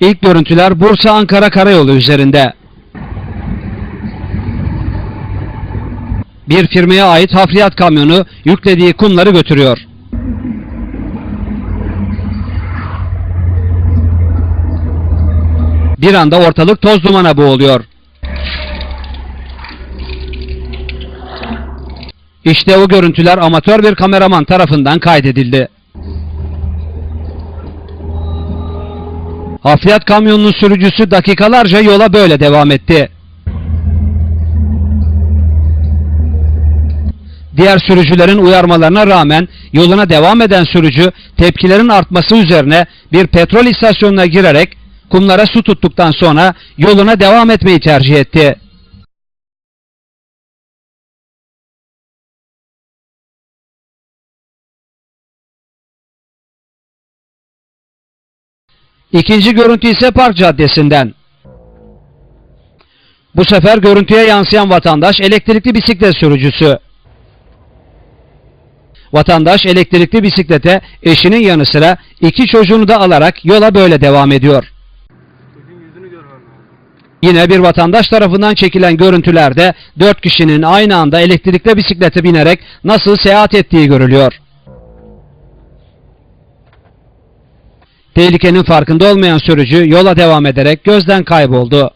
İlk görüntüler Bursa-Ankara Karayolu üzerinde. Bir firmaya ait hafriyat kamyonu yüklediği kumları götürüyor. Bir anda ortalık toz dumana boğuluyor. İşte o görüntüler amatör bir kameraman tarafından kaydedildi. Hafriyat kamyonunun sürücüsü dakikalarca yola böyle devam etti. Diğer sürücülerin uyarmalarına rağmen yoluna devam eden sürücü tepkilerin artması üzerine bir petrol istasyonuna girerek kumlara su tuttuktan sonra yoluna devam etmeyi tercih etti. İkinci görüntü ise Park Caddesi'nden. Bu sefer görüntüye yansıyan vatandaş elektrikli bisiklet sürücüsü. Vatandaş elektrikli bisiklete eşinin yanı sıra iki çocuğunu da alarak yola böyle devam ediyor. Yine bir vatandaş tarafından çekilen görüntülerde dört kişinin aynı anda elektrikli bisiklete binerek nasıl seyahat ettiği görülüyor. Tehlikenin farkında olmayan sürücü yola devam ederek gözden kayboldu.